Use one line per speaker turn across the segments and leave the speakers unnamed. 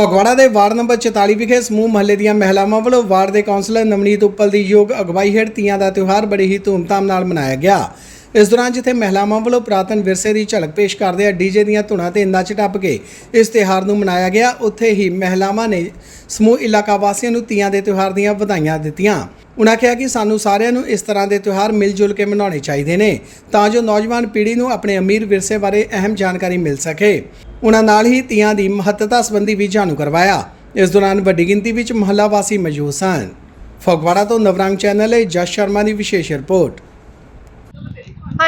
ਫਗਵਾੜਾ ਦੇ ward number 44 ਵਿਖੇ ਸਮੂਹ ਮਹੱਲੇ ਦੀਆਂ ਮਹਿਲਾਵਾਂ ਵੱਲੋਂ ਵਾਰਡ ਦੇ ਕੌਂਸਲਰ ਨਵਨੀਤ ਉੱਪਲ ਦੀ ਯੋਗ ਅਗਵਾਈ ਹੇਠ ਤੀਆਂ ਦਾ ਤਿਉਹਾਰ ਬੜੀ ਹੀ ਧੂਮਧਾਮ ਨਾਲ ਮਨਾਇਆ ਗਿਆ। ਇਸ ਦੌਰਾਨ ਜਿੱਥੇ ਮਹਿਲਾਵਾਂ ਵੱਲੋਂ ਪ੍ਰਾਤਨ ਵਿਰਸੇ ਦੀ ਝਲਕ ਪੇਸ਼ ਕਰਦੇ ਆ, ਡੀਜੇ ਦੀਆਂ ਧੁਨਾਂ ਤੇ ਨੱਚ ਟੱਪ ਕੇ ਇਸ ਤਿਉਹਾਰ ਨੂੰ ਮਨਾਇਆ ਗਿਆ। ਉੱਥੇ ਹੀ ਮਹਿਲਾਵਾਂ ਨੇ ਸਮੂਹ ਇਲਾਕਾ ਵਾਸੀਆਂ ਨੂੰ ਤੀਆਂ ਦੇ ਤਿਉਹਾਰ ਦੀਆਂ ਵਧਾਈਆਂ ਦਿੱਤੀਆਂ। ਉਹਨਾਂ ਕਿਹਾ ਕਿ ਸਾਨੂੰ ਸਾਰਿਆਂ ਨੂੰ ਇਸ ਤਰ੍ਹਾਂ ਦੇ ਤਿਉਹਾਰ ਮਿਲ ਜੁਲ ਕੇ ਮਨਾਉਣੇ ਚਾਹੀਦੇ ਨੇ, ਤਾਂ ਜੋ ਨੌਜਵਾਨ ਪੀੜ੍ਹੀ ਨੂੰ ਆਪਣੇ ਅਮੀਰ ਵਿਰਸੇ ਬਾਰੇ ਅਹਿਮ ਜਾਣਕਾਰੀ ਮਿਲ ਸਕੇ। ਉਹਨਾਂ ਨਾਲ ਹੀ ਤੀਆਂ ਦੀ ਮਹੱਤਤਾ ਸੰਬੰਧੀ ਵੀ ਜਾਣੂ ਕਰਵਾਇਆ। ਇਸ ਦੌਰਾਨ ਵੱਡੀ ਗਿਣਤੀ ਵਿੱਚ ਮਹੱਲਾ ਵਾਸੀ ਮੌਜੂਦ ਸਨ। ਫਗਵਾੜਾ ਤੋਂ ਨਵਰੰਗ ਚੈਨਲ ਲਈ ਜਸ ਸ਼ਰਮਾ ਦੀ ਵਿਸ਼ੇਸ਼ ਰਿਪੋਰਟ।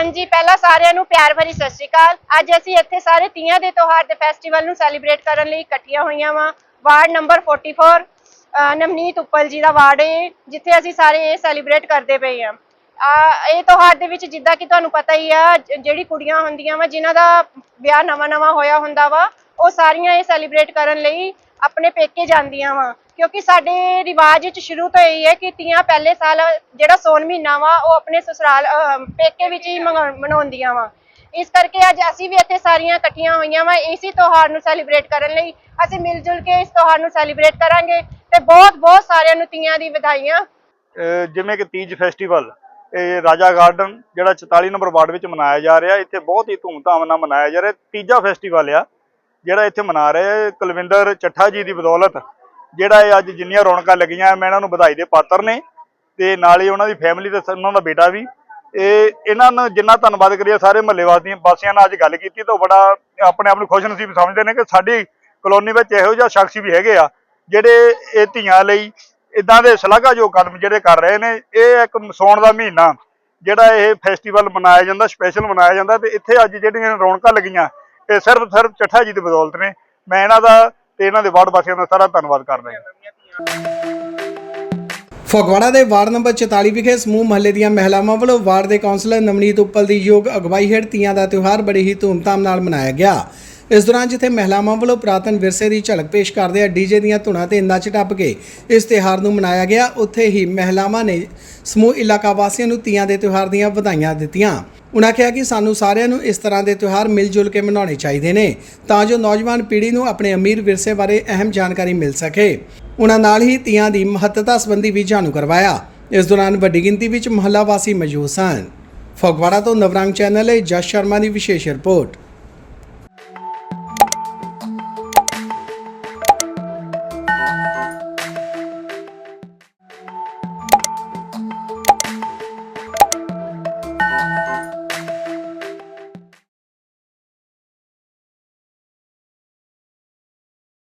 ਹਾਂਜੀ, ਪਹਿਲਾਂ ਸਾਰਿਆਂ ਨੂੰ ਪਿਆਰ ਭਰੀ ਸਤਿ ਸ਼੍ਰੀ ਅਕਾਲ। ਅੱਜ ਅਸੀਂ ਇੱਥੇ ਸਾਰੇ ਤੀਆਂ ਦੇ ਤਿਉਹਾਰ ਦੇ ਫੈਸਟੀਵਲ ਨੂੰ ਸੈਲੀਬ੍ਰੇਟ ਕਰਨ ਲਈ ਇਕੱਠੀਆਂ ਹੋਈਆਂ ਵਾਂ। ਵਾਰਡ ਨੰਬਰ 44 ਅਹ ਨਵਨੀਤ ਉੱਪਲ ਜੀ ਦਾ ਵਾਰਡ ਹੈ ਜਿੱਥੇ ਅਸੀਂ ਸਾਰੇ ਇਹ ਸੈਲੀਬ੍ਰੇਟ ਕਰਦੇ ਪਏ ਹਾਂ ਆ, ਇਹ ਤਿਉਹਾਰ ਦੇ ਵਿੱਚ ਜਿੱਦਾਂ ਕਿ ਤੁਹਾਨੂੰ ਪਤਾ ਹੀ ਆ, ਜ- ਜਿਹੜੀ ਕੁੜੀਆਂ ਹੁੰਦੀਆਂ ਵਾ, ਜਿਨ੍ਹਾਂ ਦਾ ਵਿਆਹ ਨਵਾਂ-ਨਵਾਂ ਹੋਇਆ ਹੁੰਦਾ ਵਾ, ਉਹ ਸਾਰੀਆਂ ਇਹ ਸੈਲੀਬ੍ਰੇਟ ਕਰਨ ਲਈ ਆਪਣੇ ਪੇਕੇ ਜਾਂਦੀਆਂ ਵਾ। ਕਿਉਂਕਿ ਸਾਡੇ ਰਿਵਾਜ ਵਿੱਚ ਸ਼ੁਰੂ ਤੋਂ ਇਹੀ ਹੈ ਕਿ ਤੀਆਂ ਪਹਿਲੇ ਸਾਲ ਜਿਹੜਾ ਸੋਨ ਮਹੀਨਾ ਵਾ, ਉਹ ਆਪਣੇ ਸਸੁਰਾਲ ਪੇਕੇ ਵਿੱਚ ਹੀ ਮਨਾਉਂਦੀਆਂ ਵਾ। ਇਸ ਕਰਕੇ ਅੱਜ ਅਸੀਂ ਵੀ ਇੱਥੇ ਸਾਰੀਆਂ ਇਕੱਠੀਆਂ ਹੋਈਆਂ ਵਾ, ਇਸੇ ਤਿਉਹਾਰ ਨੂੰ ਸੈਲੀਬ੍ਰੇਟ ਕਰਨ ਲਈ। ਅਸੀਂ ਮਿਲ ਜੁਲ ਕੇ ਇਸ ਤਿਉਹਾਰ ਨੂੰ ਸੈਲੀਬ੍ਰੇਟ ਕਰਾਂਗੇ ਤੇ ਬਹੁਤ ਬਹੁਤ ਸਾਰਿਆਂ ਨੂੰ ਤੀਆਂ ਦੀ ਵਧਾਈਆਂ।
ਜਿਵੇਂ ਕਿ ਤੀਜ ਫੈਸਟੀਵਲ, ਇਹ ਰਾਜਾ ਗਾਰਡਨ, ਜਿਹੜਾ 44 ਨੰਬਰ ਵਾਰਡ ਵਿੱਚ ਮਨਾਇਆ ਜਾ ਰਿਹਾ, ਇੱਥੇ ਬਹੁਤ ਹੀ ਧੂਮਧਾਮ ਨਾਲ ਮਨਾਇਆ ਜਾ ਰਿਹਾ। ਤੀਜਾ ਫੈਸਟੀਵਲ ਆ, ਜਿਹੜਾ ਇੱਥੇ ਮਨਾ ਰਹੇ ਕੁਲਵਿੰਦਰ ਚੱਠਾ ਜੀ ਦੀ ਬਦੌਲਤ। ਜਿਹੜਾ ਇਹ ਅੱਜ ਜਿੰਨੀਆਂ ਰੌਣਕਾਂ ਲੱਗੀਆਂ ਮੈਂ ਇਹਨਾਂ ਨੂੰ ਵਧਾਈ ਦੇ ਪਾਤਰ ਨੇ ਤੇ ਨਾਲ ਹੀ ਉਹਨਾਂ ਦੀ ਫੈਮਿਲੀ ਤੇ ਉਹਨਾਂ ਦਾ ਬੇਟਾ ਵੀ। ਇਹ ਇਹਨਾਂ ਨੂੰ ਜਿੰਨਾ ਧੰਨਵਾਦ ਕਰੀਏ ਸਾਰੇ ਮਹੱਲੇ ਵਾਸੀਆਂ ਵਾਸੀਆਂ ਨਾਲ ਅੱਜ ਗੱਲ ਕੀਤੀ ਤਾਂ ਉਹ ਬੜਾ ਆਪਣੇ ਆਪ ਨੂੰ ਖੁਸ਼ਨਸੀਬ ਸਮਝਦੇ ਨੇ ਕਿ ਸਾਡੀ ਕਲੋਨੀ ਵਿੱਚ ਇਹੋ ਜਿਹਾ ਸ਼ਖਸ ਵੀ ਹੈਗੇ ਆ, ਜਿਹੜੇ ਇਹ ਧੀਆਂ ਲਈ ਇਦਾਂ ਦੇ ਸ਼ਲਾਘਾਯੋਗ ਕਦਮ ਜਿਹੜੇ ਕਰ ਰਹੇ ਨੇ, ਇਹ ਇੱਕ ਸੌਣ ਦਾ ਮਹੀਨਾ ਜਿਹੜਾ ਇਹ ਫੈਸਟੀਵਲ ਮਨਾਇਆ ਜਾਂਦਾ ਸਪੈਸ਼ਲ ਮਨਾਇਆ ਜਾਂਦਾ ਤੇ ਇੱਥੇ ਅੱਜ ਜਿਹੜੀਆਂ ਰੌਣਕਾਂ ਲੱਗੀਆਂ, ਇਹ ਸਿਰਫ ਸਿਰਫ ਚੱਠਾ ਜੀ ਦੀ ਬਦੌਲਤ ਨੇ। ਮੈਂ ਇਹਨਾਂ ਦਾ ਤੇ ਇਹਨਾਂ ਦੇ ਵਾਰਡ ਵਾਸੀਆਂ ਦਾ ਸਾਰਾ ਧੰਨਵਾਦ ਕਰਦਾ ਹਾਂ।
ਫਗਵਾੜਾ ਦੇ ਵਾਰਡ ਨੰਬਰ 44 ਵਿਖੇ ਸਮੂਹ ਮਹੱਲੇ ਦੀਆਂ ਮਹਿਲਾਵਾਂ ਵੱਲੋਂ ਵਾਰਡ ਦੇ ਕੌਂਸਲਰ ਨਵਨੀਤ ਉੱਪਲ ਦੀ ਯੋਗ ਅਗਵਾਈ ਹੇਠ ਤੀਆਂ ਦਾ ਤਿਉਹਾਰ ਬੜੀ ਹੀ ਧੂਮਧਾਮ ਨਾਲ ਮਨਾਇਆ ਗਿਆ। ਇਸ ਦੌਰਾਨ ਜਿੱਥੇ ਮਹਿਲਾਵਾਂ ਵੱਲੋਂ ਪ੍ਰਾਤਨ ਵਿਰਸੇ ਦੀ ਝਲਕ ਪੇਸ਼ ਕਰਦੇ ਆ ਡੀਜੇ ਦੀਆਂ ਧੁਨਾਂ ਤੇ ਨੱਚ ਟੱਪ ਕੇ ਇਸ ਤਿਉਹਾਰ ਨੂੰ ਮਨਾਇਆ ਗਿਆ। ਉੱਥੇ ਹੀ ਮਹਿਲਾਵਾਂ ਨੇ ਸਮੂਹ ਇਲਾਕਾ ਵਾਸੀਆਂ ਨੂੰ ਤੀਆਂ ਦੇ ਤਿਉਹਾਰ ਦੀਆਂ ਵਧਾਈਆਂ ਦਿੱਤੀਆਂ। ਉਨ੍ਹਾਂ ਕਿਹਾ ਕਿ ਸਾਨੂੰ ਸਾਰਿਆਂ ਨੂੰ ਇਸ ਤਰ੍ਹਾਂ ਦੇ ਤਿਉਹਾਰ ਮਿਲ ਜੁਲ ਕੇ ਮਨਾਉਣੇ ਚਾਹੀਦੇ ਨੇ, ਤਾਂ ਜੋ ਨੌਜਵਾਨ ਪੀੜ੍ਹੀ ਨੂੰ ਆਪਣੇ ਅਮੀਰ ਵਿਰਸੇ ਬਾਰੇ ਅਹਿਮ ਜਾਣਕਾਰੀ ਮਿਲ ਸਕੇ। ਉਨ੍ਹਾਂ ਨਾਲ ਹੀ ਤੀਆਂ ਦੀ ਮਹੱਤਤਾ ਸੰਬੰਧੀ ਵੀ ਜਾਣੂ ਕਰਵਾਇਆ। ਇਸ ਦੌਰਾਨ ਵੱਡੀ ਗਿਣਤੀ ਵਿੱਚ ਮਹੱਲਾ ਵਾਸੀ ਮੌਜੂਦ ਸਨ। ਫਗਵਾੜਾ ਤੋਂ ਨਵਰੰਗ ਚੈਨਲ ਲਈ ਜਸ ਸ਼ਰਮਾ ਦੀ ਵਿਸ਼ੇਸ਼ ਰਿਪੋਰਟ।